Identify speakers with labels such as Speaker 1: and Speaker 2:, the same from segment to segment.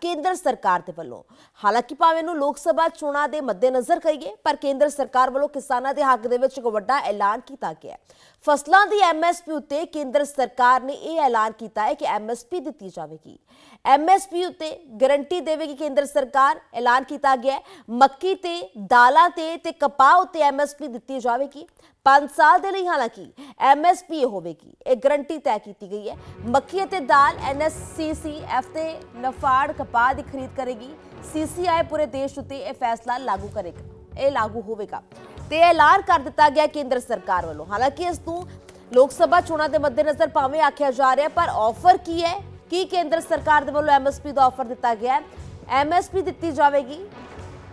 Speaker 1: ਕੇਂਦਰ ਸਰਕਾਰ ਦੇ ਵੱਲੋਂ। ਹਾਲਾਂਕਿ ਭਾਵੇਂ ਨੂੰ ਲੋਕ ਸਭਾ ਚੋਣਾਂ ਦੇ ਮੱਦੇਨਜ਼ਰ ਕਹੀਏ, ਪਰ ਕੇਂਦਰ ਸਰਕਾਰ ਵੱਲੋਂ ਕਿਸਾਨਾਂ ਦੇ ਹੱਕ ਦੇ ਵਿੱਚ ਇੱਕ ਵੱਡਾ ਐਲਾਨ ਕੀਤਾ ਗਿਆ ਹੈ। ਫਸਲਾਂ ਦੀ ਐਮਐਸਪੀ ਉੱਤੇ ਕੇਂਦਰ ਸਰਕਾਰ ਨੇ ਇਹ ਐਲਾਨ ਕੀਤਾ ਹੈ ਕਿ ਐਮਐਸਪੀ ਦਿੱਤੀ ਜਾਵੇਗੀ। ਐਮਐਸਪੀ ਉੱਤੇ ਗਾਰੰਟੀ ਦੇਵੇਗੀ ਕੇਂਦਰ ਸਰਕਾਰ, ਐਲਾਨ ਕੀਤਾ ਗਿਆ ਹੈ। ਮੱਕੀ ਤੇ ਦਾਲਾਂ ਤੇ ਤੇ ਕਪਾਹ ਉੱਤੇ ਐਮਐਸਪੀ ਦਿੱਤੀ ਜਾਵੇਗੀ। 5 ਸਾਲ ਦੇ ਲਈ ਹਾਲਾਂਕਿ ਐਮਐਸਪੀ ਹੋਵੇਗੀ। ਇਹ ਗਰੰਟੀ ਤੈਅ ਕੀਤੀ ਗਈ ਹੈ। ਮੱਕੀ ਅਤੇ ਦਾਲ ਐਨਐਸਸੀਸੀਐਫ ਤੇ ਨਫਾੜ ਕਪਾਹ ਦੀ ਖਰੀਦ ਕਰੇਗੀ। ਸੀਸੀਆਈ ਪੂਰੇ ਦੇਸ਼ ਉੱਤੇ ਇਹ ਫੈਸਲਾ ਲਾਗੂ ਕਰੇਗਾ। ਇਹ ਲਾਗੂ ਹੋਵੇਗਾ। ਤੇ ਐਲਾਨ ਕਰ ਦਿੱਤਾ ਗਿਆ ਕੇਂਦਰ ਸਰਕਾਰ ਵੱਲੋਂ। ਹਾਲਾਂਕਿ ਇਸ ਨੂੰ ਲੋਕ ਸਭਾ ਚੋਣਾਂ ਦੇ ਮੱਦੇਨਜ਼ਰ ਭਾਵੇਂ ਆਖਿਆ ਜਾ ਰਿਹਾ, ਪਰ ਆਫਰ ਕੀ ਹੈ? ਕੀ ਕੇਂਦਰ ਸਰਕਾਰ ਦੇ ਵੱਲੋਂ ਐਮਐਸਪੀ ਦਾ ਆਫਰ ਦਿੱਤਾ ਗਿਆ ਹੈ? ਐਮਐਸਪੀ ਦਿੱਤੀ ਜਾਵੇਗੀ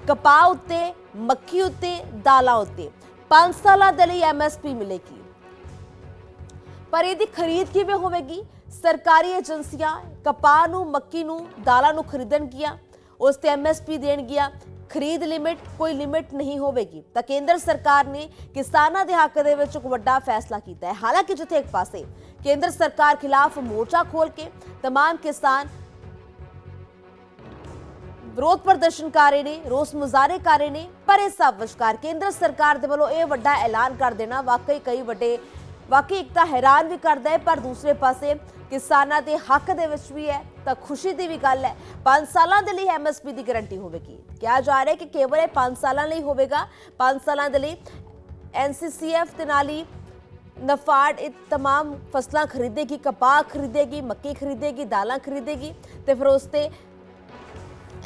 Speaker 1: ਕਪਾਹ ਉੱਤੇ ਮੱਕੀ ਉੱਤੇ, ਦਾਲਾਂ ਉੱਤੇ। 5 ਸਾਲਾਂ ਦੇ ਲਈ ਐਮਐਸਪੀ ਮਿਲੇਗੀ। ਪਰ ਇਹਦੀ ਖਰੀਦ ਕਿਵੇਂ ਹੋਵੇਗੀ ਸਰਕਾਰੀ ਏਜੰਸੀਆਂ ਕਪਾਹ ਨੂੰ ਮੱਕੀ ਨੂੰ ਦਾਲਾਂ ਨੂੰ ਖਰੀਦਣਗੀਆਂ ਉਸ ਤੇ ਐਮਐਸਪੀ ਦੇਣਗੀਆਂ ਖਰੀਦ ਲਿਮਿਟ ਕੋਈ ਲਿਮਿਟ ਨਹੀਂ ਹੋਵੇਗੀ ਤਾਂ ਕੇਂਦਰ ਸਰਕਾਰ ਨੇ ਕਿਸਾਨਾਂ ਦੇ ਹੱਕ ਦੇ ਵਿੱਚ ਇੱਕ ਵੱਡਾ ਫੈਸਲਾ ਕੀਤਾ ਹੈ ਹਾਲਾਂਕਿ ਜਿੱਥੇ ਇੱਕ ਪਾਸੇ ਕੇਂਦਰ ਸਰਕਾਰ ਖਿਲਾਫ ਮੋਰਚਾ ਖੋਲ ਕੇ तमाम ਕਿਸਾਨ ਵਿਰੋਧ ਪ੍ਰਦਰਸ਼ਨ ਕਰ ਰਹੇ ਨੇ ਰੋਸ ਮੁਜ਼ਾਹਰੇ ਕਰ ਰਹੇ ਨੇ ਪਰ ਇਸ ਸਭ ਵਿਚਕਾਰ ਕੇਂਦਰ ਸਰਕਾਰ ਦੇ ਵੱਲੋਂ ਇਹ ਵੱਡਾ ਐਲਾਨ ਕਰ ਦੇਣਾ ਵਾਕਈ ਕਈ ਵੱਡੇ ਵਾਕਈ ਇੱਕ ਤਾਂ ਹੈਰਾਨ ਵੀ ਕਰਦਾ ਹੈ ਪਰ ਦੂਸਰੇ ਪਾਸੇ ਕਿਸਾਨਾਂ ਦੇ ਹੱਕ ਦੇ ਵਿੱਚ ਵੀ ਹੈ ਤਾਂ ਖੁਸ਼ੀ ਦੀ ਵੀ ਗੱਲ ਹੈ 5 ਸਾਲਾਂ ਦੇ ਲਈ ਐਮਐਸਪੀ ਦੀ ਗਾਰੰਟੀ ਹੋਵੇਗੀ ਕਿਹਾ ਜਾ ਰਿਹਾ ਹੈ ਕਿ ਕੇਵਲ ਇਹ 5 ਸਾਲਾਂ ਲਈ ਹੋਵੇਗਾ 5 ਸਾਲਾਂ ਦੇ ਲਈ ਐਨਸੀਸੀਐਫ ਦੇ ਨਾਲ ਹੀ ਨਫਾੜ ਇਹ तमाम ਫਸਲਾਂ ਖਰੀਦੇਗੀ ਕਪਾਹ ਖਰੀਦੇਗੀ ਮੱਕੀ ਖਰੀਦੇਗੀ ਦਾਲਾਂ ਖਰੀਦੇਗੀ ਤੇ ਫਿਰ ਉਸ ਤੇ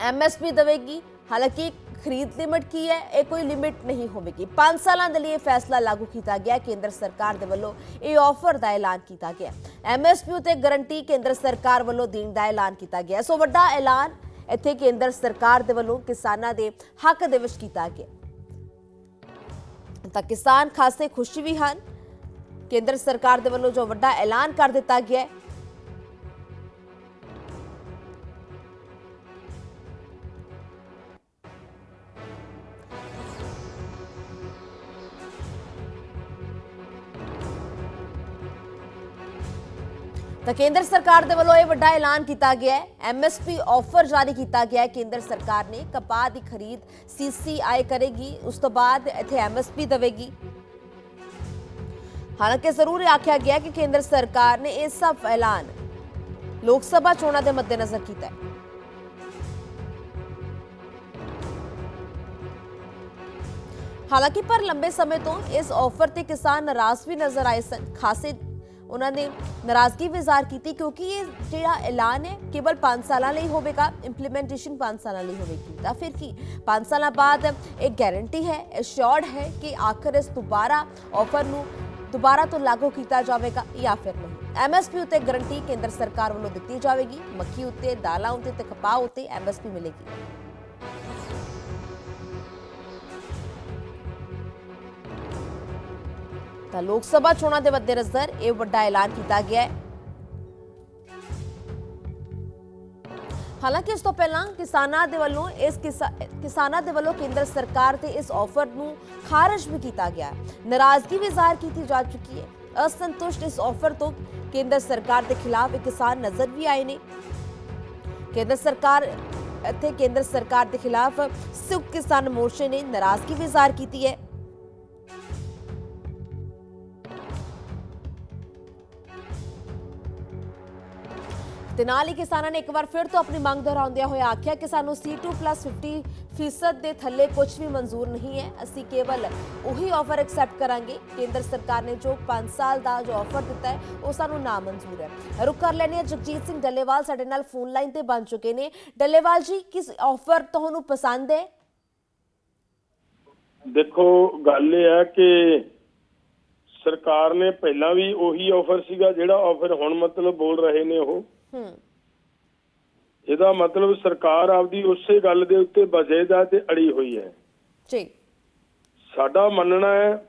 Speaker 1: ਐਮਐਸਪੀ ਦੇਵੇਗੀ ਹਾਲਾਂਕਿ ਖਰੀਦ ਲਿਮਿਟ ਕੀ ਹੈ? ਇਹ ਕੋਈ ਲਿਮਿਟ ਨਹੀਂ ਹੋਵੇਗੀ। 5 ਸਾਲਾਂ ਦੇ ਲਈ ਇਹ ਫੈਸਲਾ ਲਾਗੂ ਕੀਤਾ ਗਿਆ। ਕੇਂਦਰ ਸਰਕਾਰ ਦੇ ਵੱਲੋਂ ਇਹ ਆਫਰ ਦਾ ਐਲਾਨ ਕੀਤਾ ਗਿਆ। ਐਮਐਸਪੀ ਉਤੇ ਗਾਰੰਟੀ ਕੇਂਦਰ ਸਰਕਾਰ ਵੱਲੋਂ ਦੇਣ ਦਾ ਐਲਾਨ ਕੀਤਾ ਗਿਆ। ਸੋ ਵੱਡਾ ਐਲਾਨ ਇੱਥੇ ਕੇਂਦਰ ਸਰਕਾਰ ਦੇ ਵੱਲੋਂ ਕਿਸਾਨਾਂ ਦੇ ਹੱਕ ਦੇ ਵਿੱਚ ਕੀਤਾ ਗਿਆ। ਤਾਂ ਕਿਸਾਨ ਖਾਸੇ ਖੁਸ਼ ਵੀ ਹਨ। ਕੇਂਦਰ ਸਰਕਾਰ ਦੇ ਵੱਲੋਂ ਜੋ ਵੱਡਾ ਐਲਾਨ ਕਰ ਦਿੱਤਾ ਗਿਆ ਹੈ ਤਾਂ ਕੇਂਦਰ ਸਰਕਾਰ ਦੇ ਵੱਲੋਂ ਇਹ ਵੱਡਾ ਐਲਾਨ ਕੀਤਾ ਗਿਆ ਹੈ। ਐਮਐਸਪੀ ਆਫਰ ਜਾਰੀ ਕੀਤਾ ਗਿਆ ਹੈ। ਕੇਂਦਰ ਸਰਕਾਰ ਨੇ ਕਪਾਹ ਦੀ ਖਰੀਦ ਸੀਸੀਆਈ ਕਰੇਗੀ। ਉਸ ਤੋਂ ਬਾਅਦ ਇੱਥੇ ਐਮਐਸਪੀ ਦੇਵੇਗੀ। ਹਾਲਾਂਕਿ ਜ਼ਰੂਰ ਆਖਿਆ ਗਿਆ ਕਿ ਕੇਂਦਰ ਸਰਕਾਰ ਨੇ ਇਹ ਸਭ ਐਲਾਨ ਲੋਕ ਸਭਾ ਚੋਣਾਂ ਦੇ ਮੱਦੇਨਜ਼ਰ ਕੀਤਾ ਹੈ। ਹਾਲਾਂਕਿ ਪਰ ਲੰਬੇ ਸਮੇਂ ਤੋਂ ਇਸ ਆਫਰ ਤੇ ਕਿਸਾਨ ਨਾਰਾਜ਼ ਵੀ ਨਜ਼ਰ ਆਏ ਸਨ। ਖਾਸੇ ਉਹਨਾਂ ਨੇ ਨਾਰਾਜ਼ਗੀ ਵੀ ਜ਼ਾਹਰ ਕੀਤੀ ਕਿਉਂਕਿ ਇਹ ਜਿਹੜਾ ਐਲਾਨ ਹੈ ਕੇਵਲ 5 ਸਾਲਾਂ ਲਈ ਹੋਵੇਗਾ ਇੰਪਲੀਮੈਂਟੇਸ਼ਨ 5 ਸਾਲਾਂ ਲਈ ਹੋਵੇਗੀ। ਤਾਂ ਫਿਰ ਕੀ? 5 ਸਾਲਾਂ ਬਾਅਦ ਇਹ ਗਾਰੰਟੀ ਹੈ ਅਸ਼ੋਰਡ ਹੈ ਕਿ ਆਖਰ ਇਸ ਦੁਬਾਰਾ ਆਫਰ ਨੂੰ ਦੁਬਾਰਾ ਤੋਂ ਲਾਗੂ ਕੀਤਾ ਜਾਵੇਗਾ ਜਾਂ ਫਿਰ ਨਹੀਂ। ਐਮਐਸਪੀ ਉਤੇ ਗਾਰੰਟੀ ਕੇਂਦਰ ਸਰਕਾਰ ਵੱਲੋਂ ਦਿੱਤੀ ਜਾਵੇਗੀ, ਮੱਕੀ ਉਤੇ, ਦਾਲਾਂ ਉਤੇ ਤੇ ਕਪਾਹ ਉਤੇ ਐਮਐਸਪੀ ਮਿਲੇਗੀ। ਤਾਂ ਲੋਕ ਸਭਾ ਚੋਣਾਂ ਦੇ ਮੱਦੇਨਜ਼ਰ ਇਹ ਵੱਡਾ ਐਲਾਨ ਕੀਤਾ ਗਿਆ ਹੈ। ਹਾਲਾਂਕਿ ਇਸ ਤੋਂ ਪਹਿਲਾਂ ਕਿਸਾਨਾਂ ਦੇ ਵੱਲੋਂ ਇਸ ਕਿਸਾਨਾਂ ਦੇ ਵੱਲੋਂ ਕੇਂਦਰ ਸਰਕਾਰ ਤੇ ਇਸ ਆਫਰ ਨੂੰ ਖਾਰਜ ਵੀ ਕੀਤਾ ਗਿਆ ਨਾਰਾਜ਼ਗੀ ਵੀ ਜ਼ਾਹਰ ਕੀਤੀ ਜਾ ਚੁੱਕੀ ਹੈ। ਅਸੰਤੁਸ਼ਟ ਇਸ ਆਫਰ ਤੋਂ ਕੇਂਦਰ ਸਰਕਾਰ ਦੇ ਖਿਲਾਫ ਇਹ ਕਿਸਾਨ ਨਜ਼ਰ ਵੀ ਆਏ ਨੇ। ਕੇਂਦਰ ਸਰਕਾਰ ਇੱਥੇ ਕੇਂਦਰ ਸਰਕਾਰ ਦੇ ਖਿਲਾਫ ਸਿੱਖ ਕਿਸਾਨ ਮੋਰਚੇ ਨੇ ਨਾਰਾਜ਼ਗੀ ਵੀ ਜ਼ਾਹਰ ਕੀਤੀ ਹੈ। ਤੇ ਨਾਲ ਹੀ ਕਿਸਾਨਾਂ ਨੇ ਇੱਕ ਵਾਰ ਫਿਰ ਤੋਂ ਆਪਣੀ ਮੰਗ ਦੁਹਰਾਉਂਦਿਆਂ ਹੋਇਆ ਆਖਿਆ ਕਿ ਸਾਨੂੰ C2+50 ਫੀਸਦ ਦੇ ਥੱਲੇ ਕੁਝ ਵੀ ਮਨਜ਼ੂਰ ਨਹੀਂ ਹੈ। ਅਸੀਂ ਕੇਵਲ ਉਹੀ ਆਫਰ ਐਕਸੈਪਟ ਕਰਾਂਗੇ। ਕੇਂਦਰ ਸਰਕਾਰ ਨੇ ਜੋ 5 ਸਾਲ ਦਾ ਜੋ ਆਫਰ ਦਿੱਤਾ ਹੈ, ਉਹ ਸਾਨੂੰ ਨਾ ਮਨਜ਼ੂਰ ਹੈ। ਰੁਕ ਕਰ ਲੈਣੇ ਜਗਜੀਤ ਸਿੰਘ ਡੱਲੇਵਾਲ ਸਾਡੇ ਨਾਲ ਫੋਨ ਲਾਈਨ ਤੇ ਬਣ ਚੁੱਕੇ ਨੇ। ਡੱਲੇਵਾਲ ਜੀ, ਕਿਸ ਆਫਰ ਤੁਹਾਨੂੰ ਪਸੰਦ ਹੈ?
Speaker 2: ਦੇਖੋ, ਗੱਲ ਇਹ ਹੈ ਕਿ ਸਰਕਾਰ ਨੇ ਪਹਿਲਾਂ ਵੀ ਉਹੀ ਆਫਰ ਸੀਗਾ ਜਿਹੜਾ ਆਫਰ ਹੁਣ ਮਤਲਬ ਬੋਲ ਰਹੇ ਨੇ ਉਹ।
Speaker 1: ਹੂੰ।
Speaker 2: ਇਹਦਾ ਮਤਲਬ ਸਰਕਾਰ ਆਪਦੀ ਉਸੇ ਗੱਲ ਦੇ ਉੱਤੇ ਵਜੇਦਾ ਤੇ ਅੜੀ ਹੋਈ ਹੈ।
Speaker 1: ਜੀ।
Speaker 2: ਸਾਡਾ ਮੰਨਣਾ ਹੈ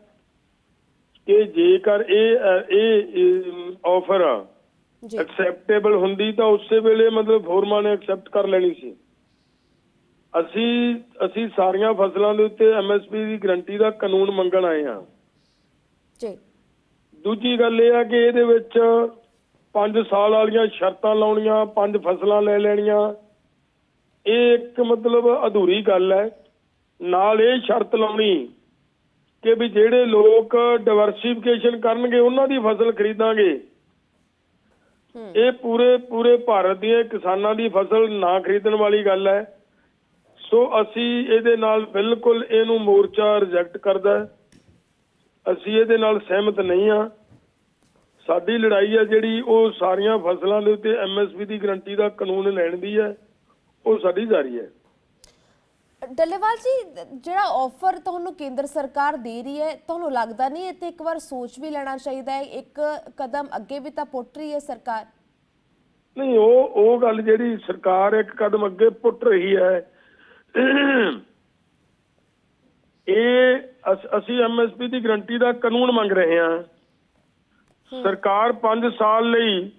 Speaker 2: ਕਿ ਜੇਕਰ ਇਹ ਇਹ ਆਫਰ
Speaker 1: ਜੀ।
Speaker 2: ਐਕਸੈਪਟੇਬਲ ਹੁੰਦੀ ਤਾਂ ਉਸੇ ਵੇਲੇ ਮਤਲਬ ਫੋਰਮਾਂ ਨੇ ਐਕਸੈਪਟ ਕਰ ਲੈਣੀ ਸੀ। ਅਸੀਂ ਅਸੀਂ ਸਾਰੀਆਂ ਫਸਲਾਂ ਦੇ ਉੱਤੇ ਐਮਐਸਪੀ ਦੀ ਗਰੰਟੀ ਦਾ ਕਾਨੂੰਨ ਮੰਗਣ ਆਏ ਹਾਂ।
Speaker 1: ਜੀ।
Speaker 2: ਦੂਜੀ ਗੱਲ ਇਹ ਆ ਕਿ ਇਹਦੇ ਵਿੱਚ 5 ਸਾਲ ਵਾਲੀਆਂ ਸ਼ਰਤਾਂ ਲਾਉਣੀਆਂ, ਪੰਜ ਫਸਲਾਂ ਲੈ ਲੈਣੀਆਂ। ਇਹ ਇੱਕ ਮਤਲਬ ਅਧੂਰੀ ਗੱਲ ਹੈ। ਨਾਲ ਇਹ ਸ਼ਰਤ ਲਾਉਣੀ ਕਿ ਵੀ ਜਿਹੜੇ ਲੋਕ ਡਾਈਵਰਸਿਫਿਕੇਸ਼ਨ ਕਰਨਗੇ, ਉਹਨਾਂ ਦੀ ਫਸਲ ਖਰੀਦਾਂਗੇ। ਇਹ ਪੂਰੇ ਪੂਰੇ ਭਾਰਤ ਦੀਆਂ ਕਿਸਾਨਾਂ ਦੀ ਫਸਲ ਨਾ ਖਰੀਦਣ ਵਾਲੀ ਗੱਲ ਹੈ। ਸੋ ਅਸੀਂ ਇਹਦੇ ਨਾਲ ਬਿਲਕੁਲ ਇਹਨੂੰ ਮੋਰਚਾ ਰਿਜੈਕਟ ਕਰਦਾ ਅਸੀਂ ਇਹਦੇ ਨਾਲ ਸਹਿਮਤ ਨਹੀਂ ਆ ਸਾਡੀ ਲੜਾਈ ਹੈ ਜਿਹੜੀ ਉਹ ਸਾਰੀਆਂ ਫਸਲਾਂ ਦੇ ਉੱਤੇ ਐਮਐਸਪੀ ਦੀ ਗਰੰਟੀ ਦਾ ਕਾਨੂੰਨ ਲੈਣ ਦੀ ਹੈ ਉਹ ਸਾਡੀ ਜਾਰੀ ਹੈ।
Speaker 1: ਡੱਲੇਵਾਲ ਜੀ ਜਿਹੜਾ ਆਫਰ ਤੁਹਾਨੂੰ ਕੇਂਦਰ ਸਰਕਾਰ ਦੇ ਰਹੀ ਹੈ ਤੁਹਾਨੂੰ ਲੱਗਦਾ ਨਹੀਂ ਇੱਥੇ ਇੱਕ ਵਾਰ ਸੋਚ ਵੀ ਲੈਣਾ ਚਾਹੀਦਾ ਹੈ ਇੱਕ ਕਦਮ ਅੱਗੇ ਵੀ ਤਾਂ ਪੁੱਟ ਰਹੀ ਹੈ ਸਰਕਾਰ?
Speaker 2: ਨਹੀਂ ਉਹ ਉਹ ਗੱਲ ਜਿਹੜੀ ਸਰਕਾਰ ਇੱਕ ਕਦਮ ਅੱਗੇ ਪੁੱਟ ਰਹੀ ਹੈ ਇਹ ਅਸ- ਅਸੀਂ ਐਮਐਸਪੀ ਦੀ ਗਰੰਟੀ ਦਾ ਕਾਨੂੰਨ ਮੰਗ ਰਹੇ ਹਾਂ। ਸਰਕਾਰ 5 ਸਾਲ ਲਈ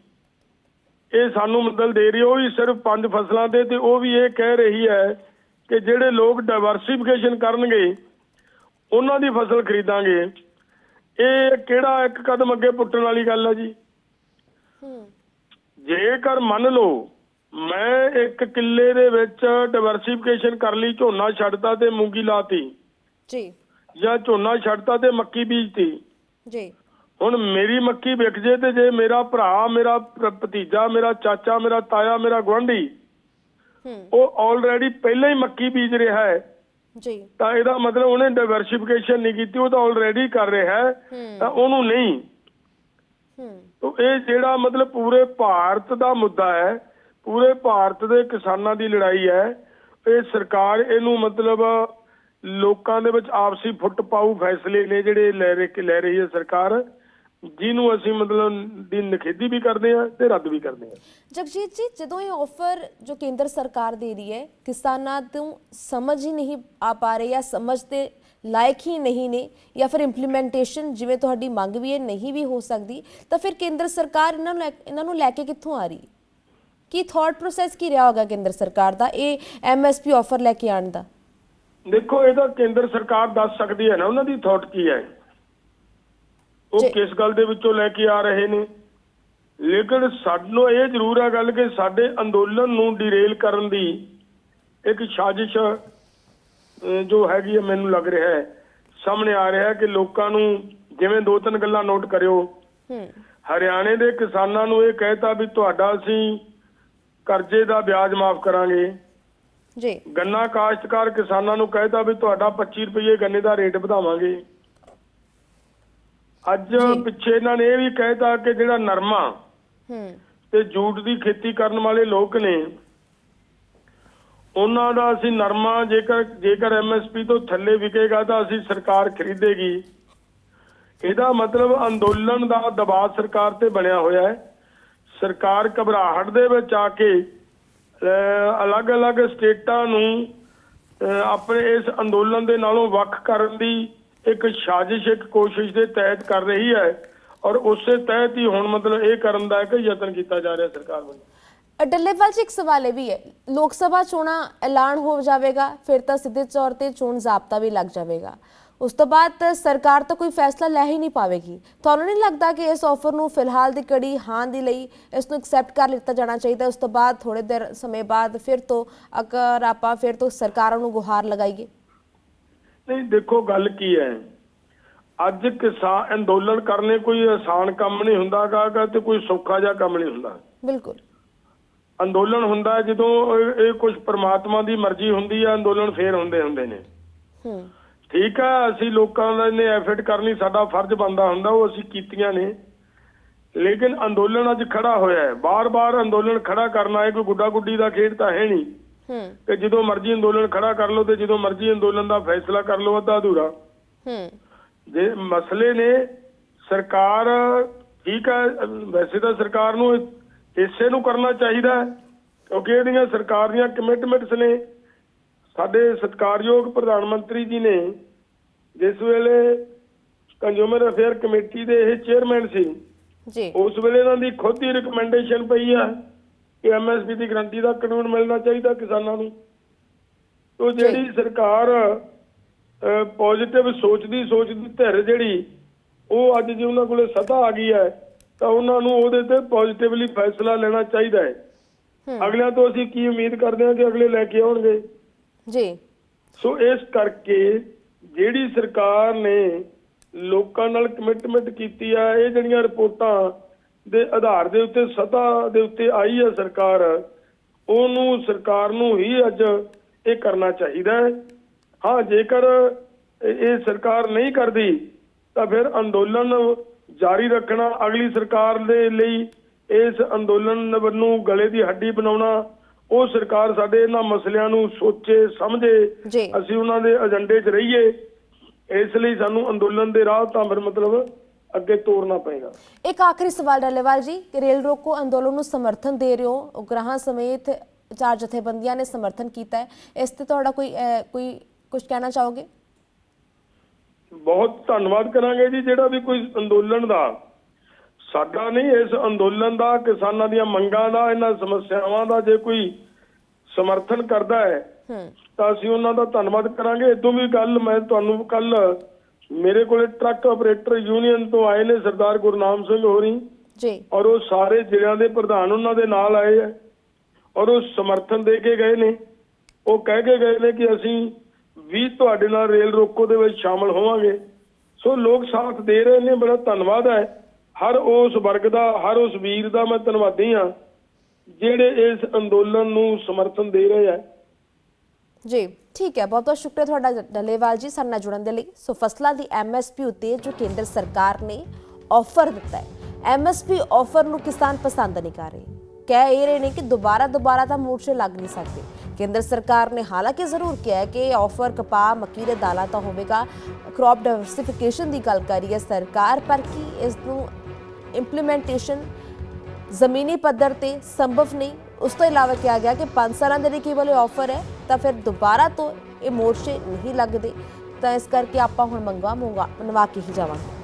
Speaker 2: ਇਹ ਸਾਨੂੰ ਮਦਦ ਦੇ ਰਹੀ ਉਹ ਵੀ ਸਿਰਫ ਪੰਜ ਫਸਲਾਂ ਤੇ ਤੇ ਉਹ ਵੀ ਇਹ ਕਹਿ ਰਹੀ ਹੈ ਕਿ ਜਿਹੜੇ ਲੋਕ ਡਾਈਵਰਸਿਫਿਕੇਸ਼ਨ ਕਰਨਗੇ ਉਹਨਾਂ ਦੀ ਫਸਲ ਖਰੀਦਾਂਗੇ। ਇਹ ਕਿਹੜਾ ਇੱਕ ਕਦਮ ਅੱਗੇ ਪੁੱਟਣ ਵਾਲੀ ਗੱਲ ਹੈ ਜੀ?
Speaker 1: ਹੂੰ।
Speaker 2: ਜੇਕਰ ਮੰਨ ਲਓ ਮੈਂ ਇੱਕ ਕਿੱਲੇ ਦੇ ਵਿੱਚ ਡਾਈਵਰਸਿਫਿਕੇਸ਼ਨ ਕਰ ਲਈ ਝੋਨਾ ਛੱਡਤਾ ਤੇ ਮੂੰਗੀ ਲਾਤੀ
Speaker 1: ਜੀ।
Speaker 2: ਜਾਂ ਝੋਨਾ ਛੱਡਤਾ ਤੇ ਮੱਕੀ ਬੀਜਤੀ
Speaker 1: ਜੀ।
Speaker 2: ਹੁਣ ਮੇਰੀ ਮੱਕੀ ਵਿਕ ਜੇ ਤੇ ਜੇ ਮੇਰਾ ਭਰਾ ਮੇਰਾ ਭਤੀਜਾ ਮੇਰਾ ਚਾਚਾ ਮੇਰਾ ਤਾਇਆ ਮੇਰਾ ਗੁਆਂਢੀ
Speaker 1: ਹੂੰ।
Speaker 2: ਉਹ ਆਲਰੇਡੀ ਪਹਿਲਾਂ ਹੀ ਮੱਕੀ ਬੀਜ ਰਿਹਾ ਹੈ।
Speaker 1: ਜੀ।
Speaker 2: ਤਾਂ ਇਹਦਾ ਮਤਲਬ ਉਹਨੇ ਡਾਈਵਰਸਿਫਿਕੇਸ਼ਨ ਨਹੀਂ ਕੀਤੀ ਉਹ ਤਾਂ ਆਲਰੇਡੀ ਕਰ ਰਿਹਾ ਹੈ। ਤਾਂ ਉਹਨੂੰ ਨਹੀਂ।
Speaker 1: ਹੂੰ।
Speaker 2: ਤੋ ਇਹ ਜਿਹੜਾ ਮਤਲਬ ਪੂਰੇ ਭਾਰਤ ਦਾ ਮੁੱਦਾ ਹੈ ਪੂਰੇ ਭਾਰਤ ਦੇ ਕਿਸਾਨਾਂ ਦੀ ਲੜਾਈ ਹੈ ਇਹ ਸਰਕਾਰ ਇਹਨੂੰ ਮਤਲਬ ਲੋਕਾਂ ਦੇ ਵਿੱਚ ਆਪਸੀ ਫੁੱਟ ਪਾਊ ਫੈਸਲੇ ਨੇ ਜਿਹੜੇ ਲੈ ਰਹੀ ਹੈ ਸਰਕਾਰ। ਜਿਹਨੂੰ ਅਸੀਂ ਮਤਲਬ ਦੀ ਨਿਖੇਧੀ ਵੀ ਕਰਦੇ ਹਾਂ ਤੇ ਰੱਦ ਵੀ ਕਰਦੇ ਹਾਂ।
Speaker 1: ਜਗਜੀਤ ਜੀ ਜਦੋਂ ਇਹ ਆਫਰ ਜੋ ਕੇਂਦਰ ਸਰਕਾਰ ਦੇ ਰਹੀ ਹੈ ਕਿਸਾਨਾਂ ਨੂੰ ਸਮਝ ਹੀ ਨਹੀਂ ਆ ਪਾ ਰਹੀ ਜਾਂ ਸਮਝ ਦੇ ਲਾਇਕ ਹੀ ਨਹੀਂ ਨੇ ਜਾਂ ਫਿਰ ਇੰਪਲੀਮੈਂਟੇਸ਼ਨ ਜਿਵੇਂ ਤੁਹਾਡੀ ਮੰਗ ਵੀ ਹੈ ਨਹੀਂ ਵੀ ਹੋ ਸਕਦੀ ਤਾਂ ਫਿਰ ਕੇਂਦਰ ਸਰਕਾਰ ਇਹਨਾਂ ਨੂੰ ਇਹਨਾਂ ਨੂੰ ਲੈ ਕੇ ਕਿੱਥੋਂ ਆ ਰਹੀ? ਕੀ ਥਾਟ ਪ੍ਰੋਸੈਸ ਕੀ ਰਿਹਾ ਹੋਗਾ ਕੇਂਦਰ ਸਰਕਾਰ ਦਾ ਇਹ ਐਮਐਸਪੀ ਆਫਰ ਲੈ ਕੇ ਆਉਣ ਦਾ?
Speaker 2: ਦੇਖੋ ਇਹਦਾ ਕੇਂਦਰ ਸਰਕਾਰ ਦੱਸ ਸਕਦੀ ਹੈ ਨਾ ਉਹਨਾਂ ਦੀ ਥਾਟ ਕੀ ਹੈ? ਉਹ
Speaker 1: ਜੀ।
Speaker 2: ਕਿਸ ਗੱਲ ਦੇ ਵਿੱਚੋਂ ਲੈ ਕੇ ਆ ਰਹੇ ਨੇ? ਲੇਕਿਨ ਸਾਨੂੰ ਇਹ ਜ਼ਰੂਰ ਹੈ ਗੱਲ ਕਿ ਸਾਡੇ ਅੰਦੋਲਨ ਨੂੰ ਡਿਰੇਲ ਕਰਨ ਦੀ ਇੱਕ ਸਾਜ਼ਿਸ਼ ਅਹ, ਜੋ ਹੈਗੀ ਹੈ ਮੈਨੂੰ ਲੱਗ ਰਿਹਾ ਹੈ। ਸਾਹਮਣੇ ਆ ਰਿਹਾ ਹੈ ਕਿ ਲੋਕਾਂ ਨੂੰ ਜਿਵੇਂ ਦੋ ਤਿੰਨ ਗੱਲਾਂ ਨੋਟ ਕਰਿਓ।
Speaker 1: ਹੂੰ।
Speaker 2: ਹਰਿਆਣੇ ਦੇ ਕਿਸਾਨਾਂ ਨੂੰ ਇਹ ਕਹਿਤਾ ਵੀ ਤੁਹਾਡਾ ਅਸੀਂ ਕਰਜ਼ੇ ਦਾ ਵਿਆਜ ਮਾਫ ਕਰਾਂਗੇ।
Speaker 1: ਜੀ।
Speaker 2: ਗੰਨਾ ਕਾਸ਼ਤਕਾਰ ਕਿਸਾਨਾਂ ਨੂੰ ਕਹਿਤਾ ਵੀ ਤੁਹਾਡਾ 25 ਰੁਪਏ ਗੰਨੇ ਦਾ ਰੇਟ ਵਧਾਵਾਂਗੇ। ਅੱਜ। ਪਿੱਛੇ ਇਹਨਾਂ ਨੇ ਇਹ ਵੀ ਕਹਿਤਾ ਕਿ ਜਿਹੜਾ ਨਰਮਾ
Speaker 1: ਹੂੰ।
Speaker 2: ਤੇ ਜੂਟ ਦੀ ਖੇਤੀ ਕਰਨ ਵਾਲੇ ਲੋਕ ਨੇ ਉਹਨਾਂ ਦਾ ਅਸੀਂ ਨਰਮਾ ਜੇਕਰ ਜੇਕਰ ਐਮਐਸਪੀ ਤੋਂ ਥੱਲੇ ਵਿਕੇਗਾ ਤਾਂ ਅਸੀਂ ਸਰਕਾਰ ਖਰੀਦੇਗੀ। ਇਹਦਾ ਮਤਲਬ ਅੰਦੋਲਨ ਦਾ ਦਬਾਅ ਸਰਕਾਰ ਤੇ ਬਣਿਆ ਹੋਇਆ ਹੈ। ਸਰਕਾਰ ਘਬਰਾਹਟ ਦੇ ਵਿੱਚ ਆ ਕੇ ਅਲੱਗ-ਅਲੱਗ ਸਟੇਟਾਂ ਨੂੰ ਆਪਣੇ ਇਸ ਅੰਦੋਲਨ ਦੇ ਨਾਲੋਂ ਵੱਖ ਕਰਨ ਦੀ ਇੱਕ ਸਾਜ਼ਿਸ਼, ਇੱਕ ਕੋਸ਼ਿਸ਼ ਦੇ ਤਹਿਤ ਕਰ ਰਹੀ ਹੈ ਔਰ ਉਸੇ ਤਹਿਤ ਹੀ ਹੁਣ ਮਤਲਬ ਇਹ ਕਰਨ ਦਾ ਇੱਕ ਯਤਨ ਕੀਤਾ ਜਾ ਰਿਹਾ ਸਰਕਾਰ ਵੱਲੋਂ।
Speaker 1: ਡੱਲੇਵਾਲ ਜੀ ਇੱਕ ਸਵਾਲ ਇਹ ਵੀ ਹੈ, ਲੋਕ ਸਭਾ ਚੋਣਾਂ ਐਲਾਨ ਹੋ ਜਾਵੇਗਾ, ਫਿਰ ਤਾਂ ਸਿੱਧੇ ਤੌਰ ਤੇ ਚੋਣ ਜ਼ਾਬਤਾ ਵੀ ਲੱਗ ਜਾਵੇਗਾ। ਉਸ ਤੋਂ ਬਾਅਦ ਸਰਕਾਰ ਤਾਂ ਕੋਈ ਫੈਸਲਾ ਲੈ ਹੀ ਨਹੀਂ ਪਾਵੇਗੀ। ਤੁਹਾਨੂੰ ਨਹੀਂ ਲੱਗਦਾ ਕਿ ਇਸ ਆਫਰ ਨੂੰ ਫਿਲਹਾਲ ਦੀ ਕੜੀ ਹਾਂ ਦੀ ਲਈ ਇਸ ਨੂੰ ਐਕਸੈਪਟ ਕਰ ਲਿੱਤਾ ਜਾਣਾ ਚਾਹੀਦਾ? ਉਸ ਤੋਂ ਬਾਅਦ ਥੋੜੇ ਦੇਰ ਸਮੇਂ ਬਾਅਦ ਫਿਰ ਤੋਂ ਅਗਰ ਆਪਾਂ ਫਿਰ ਤੋਂ ਸਰਕਾਰਾਂ ਨੂੰ ਗੁਹਾਰ ਲਗਾਈਏ।
Speaker 2: ਨਹੀਂ ਦੇਖੋ ਗੱਲ ਕੀ ਹੈ। ਅੱਜ ਕਿਸਾਨ ਅੰਦੋਲਨ ਕਰਨੇ ਕੋਈ ਆਸਾਨ ਕੰਮ ਨਹੀਂ ਹੁੰਦਾਗਾ ਗਾ ਤੇ ਕੋਈ ਸੌਖਾ ਜਿਹਾ ਕੰਮ ਨਹੀਂ ਹੁੰਦਾ।
Speaker 1: ਬਿਲਕੁਲ।
Speaker 2: ਅੰਦੋਲਨ ਹੁੰਦਾ ਜਦੋਂ ਇਹ- ਕੁਝ ਪ੍ਰਮਾਤਮਾ ਦੀ ਮਰਜ਼ੀ ਹੁੰਦੀ ਹੈ ਅੰਦੋਲਨ ਫੇਰ ਹੁੰਦੇ ਹੁੰਦੇ ਨੇ।
Speaker 1: ਹੂੰ।
Speaker 2: ਠੀਕ ਹੈ ਅਸੀਂ ਲੋਕਾਂ ਦਾ ਨੇ ਐਫਰਟ ਕਰਨੀ ਸਾਡਾ ਫਰਜ਼ ਬੰਦਾ ਹੁੰਦਾ ਉਹ ਅਸੀਂ ਕੀਤੀਆਂ ਨੇ। ਲੇਕਿਨ ਅੰਦੋਲਨ ਅੱਜ ਖੜਾ ਹੋਇਆ ਹੈ। ਬਾਰ-ਬਾਰ ਅੰਦੋਲਨ ਖੜਾ ਕਰਨਾ ਹੈ ਕੋਈ ਗੁੱਡਾ ਗੁੱਡੀ ਦਾ ਖੇਡ ਤਾਂ ਹੈ ਨਹੀਂ।
Speaker 1: ਹੂੰ।
Speaker 2: ਕਿ ਜਦੋਂ ਮਰਜ਼ੀ ਅੰਦੋਲਨ ਖੜਾ ਕਰ ਲਓ ਤੇ ਜਦੋਂ ਮਰਜ਼ੀ ਅੰਦੋਲਨ ਦਾ ਫੈਸਲਾ ਕਰ ਲਓ ਅੱਧਾ ਅਧੂਰਾ।
Speaker 1: ਹੂੰ।
Speaker 2: ਜੇ ਮਸਲੇ ਨੇ ਸਰਕਾਰ ਠੀਕ ਹੈ ਵੈਸੇ ਤਾਂ ਸਰਕਾਰ ਨੂੰ ਹਿੱਸੇ ਨੂੰ ਕਰਨਾ ਚਾਹੀਦਾ ਕਿਉਂਕਿ ਇਹਦੀਆਂ ਸਰਕਾਰ ਦੀਆਂ ਕਮਿਟਮੈਂਟਸ ਨੇ। ਸਾਡੇ ਸਤਿਕਾਰਯੋਗ ਪ੍ਰਧਾਨ ਮੰਤਰੀ ਜੀ ਨੇ ਜਿਸ ਵੇਲੇ ਕੰਜ਼ਿਊਮਰ ਅਫੇਅਰ ਕਮੇਟੀ ਦੇ ਇਹ ਚੇਅਰਮੈਨ ਸੀ
Speaker 1: ਜੀ।
Speaker 2: ਉਸ ਵੇਲੇ ਇਹਨਾਂ ਦੀ ਖੁਦ ਹੀ ਰਿਕਮੈਂਡੇਸ਼ਨ ਪਈ ਆ ਕਿ ਐਮਐਸਪੀ ਦੀ ਗਰੰਟੀ ਦਾ ਕਾਨੂੰਨ ਮਿਲਣਾ ਚਾਹੀਦਾ ਕਿਸਾਨਾਂ ਨੂੰ। ਤੋ ਜਿਹੜੀ ਸਰਕਾਰ ਪੋਜ਼ਿਟਿਵ ਸੋਚਦੀ ਸੋਚਦੀ ਧਿਰ ਜਿਹੜੀ ਉਹ ਅੱਜ ਜੇ ਉਹਨਾਂ ਕੋਲੇ ਸੱਤਾ ਆ ਗਈ ਹੈ ਤਾਂ ਉਹਨਾਂ ਨੂੰ ਉਹਦੇ ਤੇ ਪੋਜ਼ਿਟਿਵਲੀ ਫੈਸਲਾ ਲੈਣਾ ਚਾਹੀਦਾ ਹੈ। ਅਗਲਿਆਂ ਤੋਂ ਅਸੀਂ ਕੀ ਉਮੀਦ ਕਰਦੇ ਹਾਂ ਕਿ ਅਗਲੇ ਲੈ ਕੇ ਆਉਣਗੇ?
Speaker 1: ਜੀ।
Speaker 2: ਸੋ ਇਸ ਕਰਕੇ ਜਿਹੜੀ ਸਰਕਾਰ ਨੇ ਲੋਕਾਂ ਨਾਲ ਕਮਿਟਮੈਂਟ ਕੀਤੀ ਆ ਇਹ ਜਿਹੜੀਆਂ ਰਿਪੋਰਟਾਂ ਦੇ ਆਧਾਰ ਦੇ ਉੱਤੇ ਸਤਾ ਦੇ ਉੱਤੇ ਆਈ ਹੈ ਸਰਕਾਰ। ਉਹਨੂੰ ਸਰਕਾਰ ਨੂੰ ਹੀ ਅੱਜ ਇਹ ਕਰਨਾ ਚਾਹੀਦਾ ਹੈ। ਹਾਂ ਜੇਕਰ ਇਹ ਸਰਕਾਰ ਨਹੀਂ ਕਰਦੀ ਤਾਂ ਫਿਰ ਅੰਦੋਲਨ ਜਾਰੀ ਰੱਖਣਾ ਅਗਲੀ ਸਰਕਾਰ ਦੇ ਲਈ ਇਸ ਅੰਦੋਲਨ ਨੂੰ ਗਲੇ ਦੀ ਹੱਡੀ ਬਣਾਉਣਾ ਉਹ ਸਰਕਾਰ ਸਾਡੇ ਇਹਨਾਂ ਮਸਲਿਆਂ ਨੂੰ ਸੋਚੇ ਸਮਝੇ ਅਸੀਂ ਉਹਨਾਂ ਦੇ ਏਜੰਡੇ 'ਚ ਰਹੀਏ। ਇਸ ਲਈ ਸਾਨੂੰ ਅੰਦੋਲਨ ਦੇ ਰਾਹ ਤਾਂ ਫਿਰ ਮਤਲਬ ਅੱਗੇ ਤੋਰਨਾ ਪਏਗਾ।
Speaker 1: ਇੱਕ ਆਖਰੀ ਸਵਾਲ ਡੱਲੇਵਾਲ ਜੀ ਕਿ ਰੇਲ ਰੋਕੋ ਅੰਦੋਲਨ ਨੂੰ ਸਮਰਥਨ ਦੇ ਰਹੇ ਹੋ? ਉਗਰਾਹਾਂ ਸਮੇਤ ਚਾਰ ਜਥੇਬੰਦੀਆਂ ਨੇ ਸਮਰਥਨ ਕੀਤਾ ਹੈ। ਇਸ ਤੇ ਤੁਹਾਡਾ ਕੋਈ ਅਹ, ਕੋਈ ਕੁਝ ਕਹਿਣਾ ਚਾਹੋਗੇ?
Speaker 2: ਬਹੁਤ ਧੰਨਵਾਦ ਕਰਾਂਗੇ ਜੀ ਜਿਹੜਾ ਵੀ ਕੋਈ ਅੰਦੋਲਨ ਦਾ। ਸਾਡਾ ਨਹੀਂ ਇਸ ਅੰਦੋਲਨ ਦਾ ਕਿਸਾਨਾਂ ਦੀਆਂ ਮੰਗਾਂ ਦਾ ਇਹਨਾਂ ਸਮੱਸਿਆਵਾਂ ਦਾ ਜੇ ਕੋਈ ਸਮਰਥਨ ਕਰਦਾ ਹੈ
Speaker 1: ਹੂੰ।
Speaker 2: ਤਾਂ ਅਸੀਂ ਉਹਨਾਂ ਦਾ ਧੰਨਵਾਦ ਕਰਾਂਗੇ। ਇਦੋਂ ਵੀ ਗੱਲ ਮੈਂ ਤੁਹਾਨੂੰ ਕੱਲ ਮੇਰੇ ਕੋਲੇ ਟਰੱਕ ਆਪਰੇਟਰ ਯੂਨੀਅਨ ਤੋਂ ਆਏ ਨੇ ਸਰਦਾਰ ਗੁਰਨਾਮ ਸਿੰਘ ਹੋਰੀ।
Speaker 1: ਜੀ।
Speaker 2: ਔਰ ਉਹ ਸਾਰੇ ਜ਼ਿਲ੍ਹਿਆਂ ਦੇ ਪ੍ਰਧਾਨ ਉਹਨਾਂ ਦੇ ਨਾਲ ਆਏ ਆ। ਔਰ ਉਹ ਸਮਰਥਨ ਦੇ ਕੇ ਗਏ ਨੇ। ਉਹ ਕਹਿ ਕੇ ਗਏ ਨੇ ਕਿ ਅਸੀਂ ਵੀ ਤੁਹਾਡੇ ਨਾਲ ਰੇਲ ਰੋਕੋ ਦੇ ਵਿੱਚ ਸ਼ਾਮਲ ਹੋਵਾਂਗੇ। ਸੋ ਲੋਕ ਸਾਥ ਦੇ ਰਹੇ ਨੇ ਬੜਾ ਧੰਨਵਾਦ ਹੈ। ਹਰ ਉਸ ਵਰਗ ਦਾ ਹਰ ਉਸ ਵੀਰ ਦਾ ਮੈਂ ਧੰਨਵਾਦੀ ਹਾਂ ਜਿਹੜੇ ਇਸ ਅੰਦੋਲਨ ਨੂੰ ਸਮਰਥਨ ਦੇ ਰਹੇ ਆ।
Speaker 1: ਜੀ, ਠੀਕ ਹੈ, ਬਹੁਤ ਬਹੁਤ ਸ਼ੁਕਰੀਆ ਤੁਹਾਡਾ ਡੱਲੇਵਾਲ ਜੀ ਸਾਡੇ ਨਾਲ ਜੁੜਨ ਦੇ ਲਈ। ਸੋ ਫਸਲਾਂ ਦੀ ਐਮਐਸਪੀ ਉੱਤੇ ਜੋ ਕੇਂਦਰ ਸਰਕਾਰ ਨੇ ਆਫਰ ਦਿੱਤਾ ਹੈ ਐਮਐਸਪੀ ਆਫਰ ਨੂੰ ਕਿਸਾਨ ਪਸੰਦ ਨਹੀਂ ਕਰ ਰਹੇ। ਕਹਿ ਇਹ ਰਹੇ ਨੇ ਕਿ ਦੁਬਾਰਾ ਦੁਬਾਰਾ ਤਾਂ ਮੋਰਚੇ ਲੱਗ ਨਹੀਂ ਸਕਦੇ। ਕੇਂਦਰ ਸਰਕਾਰ ਨੇ ਹਾਲਾਂਕਿ ਜ਼ਰੂਰ ਕਿਹਾ ਹੈ ਕਿ ਆਫਰ ਕਪਾਹ, ਮੱਕੀ ਦੇ ਦਾਲਾਂ ਤਾਂ ਹੋਵੇਗਾ। ਕ੍ਰੌਪ ਡਾਈਵਰਸਿਫਿਕੇਸ਼ਨ ਦੀ ਗੱਲ ਕਰੀ ਹੈ ਸਰਕਾਰ, ਪਰ ਕੀ ਇਸ ਨੂੰ ਇੰਪਲੀਮੈਂਟੇਸ਼ਨ ਜ਼ਮੀਨੀ ਪੱਧਰ ਤੇ ਸੰਭਵ ਨਹੀਂ? ਉਸ ਤੋਂ ਇਲਾਵਾ ਕਿਹਾ ਗਿਆ ਕਿ 5 ਸਾਲਾਂ ਦੇ ਲਈ ਕੇਵਲ ਇਹ ਆਫਰ ਹੈ, ਤਾਂ ਫਿਰ ਦੁਬਾਰਾ ਤੋਂ ਇਹ ਮੋਰਚੇ ਨਹੀਂ ਲੱਗਦੇ। ਤਾਂ ਇਸ ਕਰਕੇ ਆਪਾਂ ਹੁਣ ਮੰਗਵਾ ਮੰਗਵਾ ਮਨਵਾ ਕੇ ਹੀ ਜਾਵਾਂਗੇ।